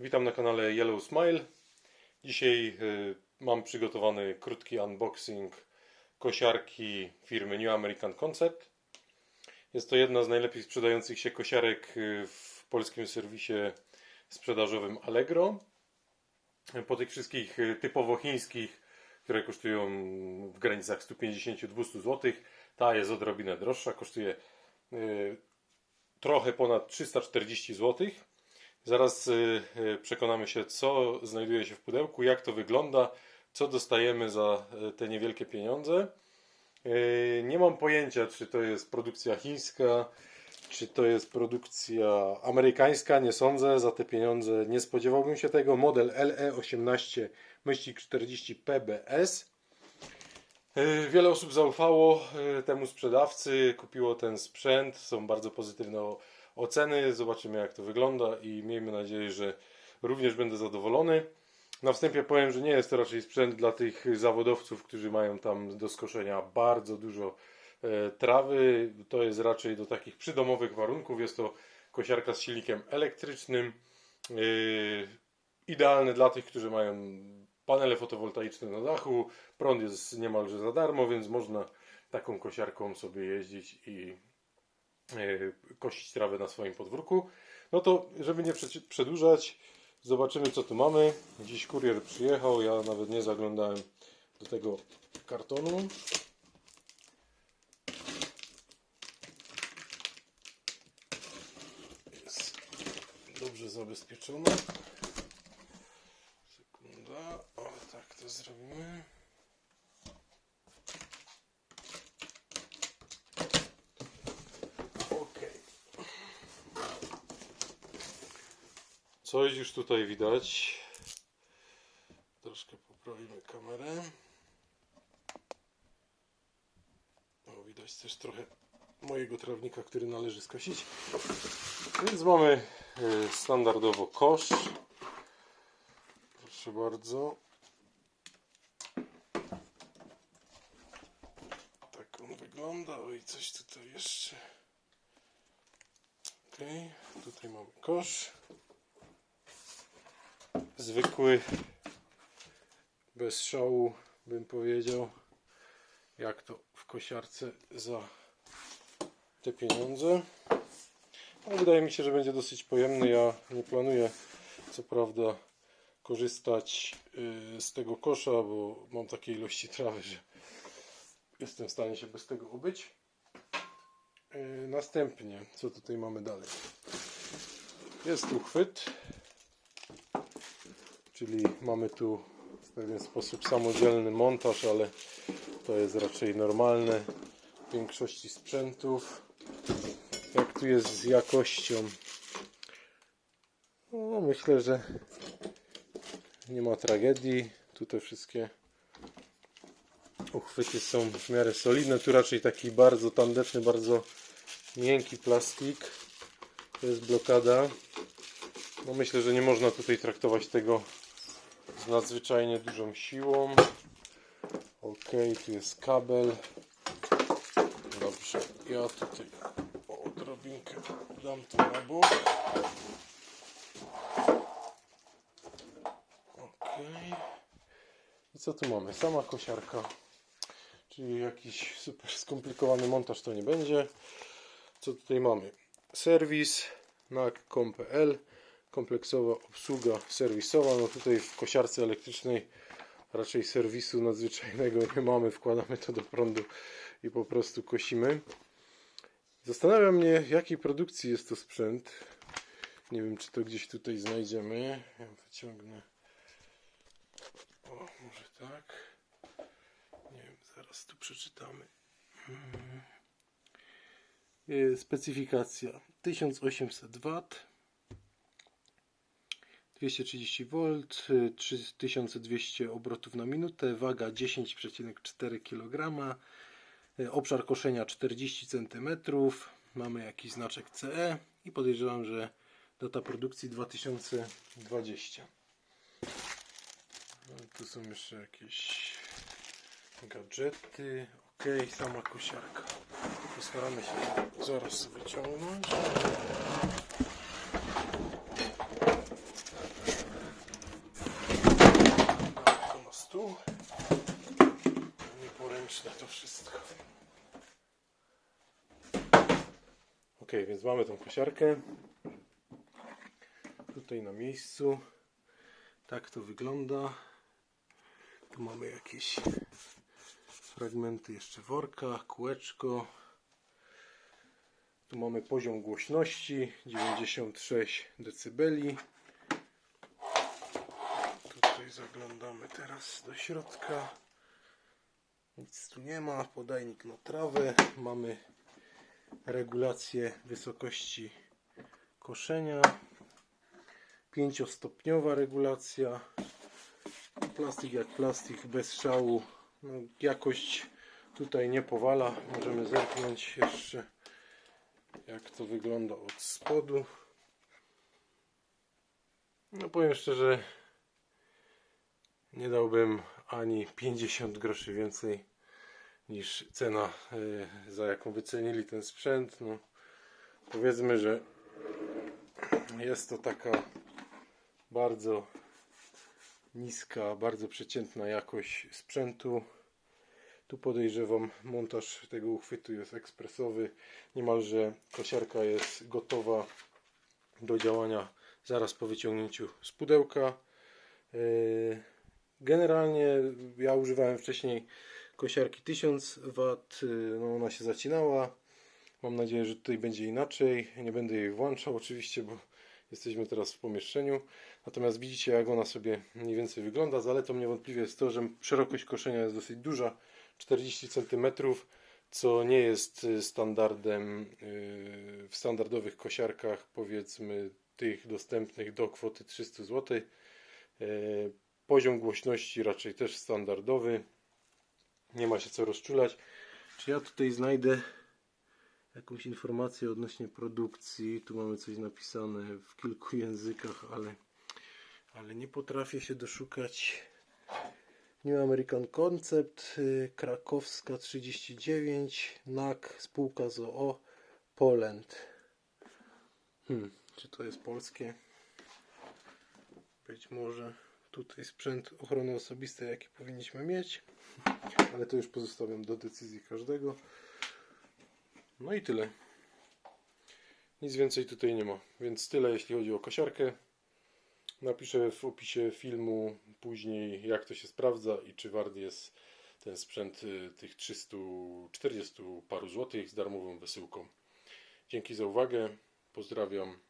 Witam na kanale Yellow Smile. Dzisiaj y, mam przygotowany krótki unboxing kosiarki firmy New American Concept. Jest to jedna z najlepiej sprzedających się kosiarek y, w polskim serwisie sprzedażowym Allegro. Po tych wszystkich y, typowo chińskich, które kosztują w granicach 150-200 zł, ta jest odrobinę droższa, kosztuje trochę ponad 340 zł. Zaraz y, y, przekonamy się, co znajduje się w pudełku, jak to wygląda, co dostajemy za y, te niewielkie pieniądze. Nie mam pojęcia, czy to jest produkcja chińska, czy to jest produkcja amerykańska, nie sądzę. Za te pieniądze nie spodziewałbym się tego. Model E LE18 40 PBS. Wiele osób zaufało temu sprzedawcy, kupiło ten sprzęt, są bardzo pozytywne oceny. Zobaczymy, jak to wygląda i miejmy nadzieję, że również będę zadowolony. Na wstępie powiem, że nie jest to raczej sprzęt dla tych zawodowców, którzy mają tam do skoszenia bardzo dużo e, trawy. To jest raczej do takich przydomowych warunków. Jest to kosiarka z silnikiem elektrycznym. Yy, Idealny dla tych, którzy mają panele fotowoltaiczne na dachu. Prąd jest niemalże za darmo, więc można taką kosiarką sobie jeździć i e, kosić trawę na swoim podwórku. No to, żeby nie przedłużać, zobaczymy co tu mamy. Dziś kurier przyjechał, ja nawet nie zaglądałem do tego kartonu. Jest dobrze zabezpieczone. Sekunda, o tak to zrobimy. Coś już tutaj widać. Troszkę poprawimy kamerę. O, widać też trochę mojego trawnika, który należy skosić. Więc mamy e, standardowo kosz. Proszę bardzo. Tak on wygląda. Oj, coś tutaj jeszcze. Ok, tutaj mamy kosz. Zwykły, bez szału bym powiedział, jak to w kosiarce za te pieniądze. No, wydaje mi się, że będzie dosyć pojemny. Ja nie planuję, co prawda, korzystać y, z tego kosza, bo mam takiej ilości trawy, że jestem w stanie się bez tego obyć. Y, Następnie, co tutaj mamy dalej? Jest tu chwyt, czyli mamy tu w pewien sposób samodzielny montaż, ale to jest raczej normalne w większości sprzętów. Jak tu jest z jakością? No, myślę, że nie ma tragedii. Tu te wszystkie uchwyty są w miarę solidne. Tu raczej taki bardzo tandetny, bardzo miękki plastik. To jest blokada. No myślę, że nie można tutaj traktować tego z nadzwyczajnie dużą siłą. Ok, tu jest kabel. Dobrze, ja tutaj odrobinkę dam to na bok. Ok. I co tu mamy? Sama kosiarka. Czyli jakiś super skomplikowany montaż to nie będzie. Co tutaj mamy? Serwis NAC.com.pl Kompleksowa obsługa serwisowa. No tutaj w kosiarce elektrycznej raczej serwisu nadzwyczajnego nie mamy. Wkładamy to do prądu i po prostu kosimy. Zastanawia mnie, jakiej produkcji jest to sprzęt. Nie wiem, czy to gdzieś tutaj znajdziemy. Ja wyciągnę. O, może tak. Nie wiem, zaraz tu przeczytamy. Mm. E, Specyfikacja 1800 W, 230 V, 3200 obrotów na minutę, waga 10,4 kg, obszar koszenia 40 cm, mamy jakiś znaczek CE i podejrzewam, że data produkcji 2020. No, tu są jeszcze jakieś gadżety. Ok, sama kosiarka. Postaramy się zaraz wyciągnąć. Ok, więc mamy tą kosiarkę. Tutaj na miejscu. Tak to wygląda. Tu mamy jakieś fragmenty jeszcze worka, kółeczko. Tu mamy poziom głośności 96 dB. Tutaj zaglądamy teraz do środka. Nic tu nie ma. Podajnik na trawę. Mamy regulację wysokości koszenia. Pięciostopniowa regulacja. Plastik jak plastik, bez szału. No, jakość tutaj nie powala. Możemy zerknąć jeszcze jak to wygląda od spodu. No powiem szczerze, nie dałbym ani 50 groszy więcej niż cena, e, za jaką wycenili ten sprzęt. No, powiedzmy, że jest to taka bardzo niska, bardzo przeciętna jakość sprzętu. Tu podejrzewam, montaż tego uchwytu jest ekspresowy. Niemalże kosiarka jest gotowa do działania zaraz po wyciągnięciu z pudełka. Yy, Generalnie ja używałem wcześniej kosiarki 1000 W, no ona się zacinała. Mam nadzieję, że tutaj będzie inaczej. Nie będę jej włączał oczywiście, bo jesteśmy teraz w pomieszczeniu. Natomiast widzicie jak ona sobie mniej więcej wygląda. Zaletą niewątpliwie jest to, że szerokość koszenia jest dosyć duża, 40 cm, co nie jest y, standardem y, w standardowych kosiarkach, powiedzmy tych dostępnych do kwoty 300 zł. Y, Poziom głośności raczej też standardowy. Nie ma się co rozczulać. Czy ja tutaj znajdę jakąś informację odnośnie produkcji? Tu mamy coś napisane w kilku językach, ale, ale nie potrafię się doszukać. New American Concept, y, krakowska 39, NAK, spółka z OO, Poland. Hmm, czy to jest polskie? Być może tutaj sprzęt ochrony osobistej, jaki powinniśmy mieć, ale to już pozostawiam do decyzji każdego. No i tyle. Nic więcej tutaj nie ma, więc tyle jeśli chodzi o kosiarkę. Napiszę w opisie filmu później jak to się sprawdza i czy wart jest ten sprzęt y, tych 340 paru złotych z darmową wysyłką. Dzięki za uwagę, pozdrawiam.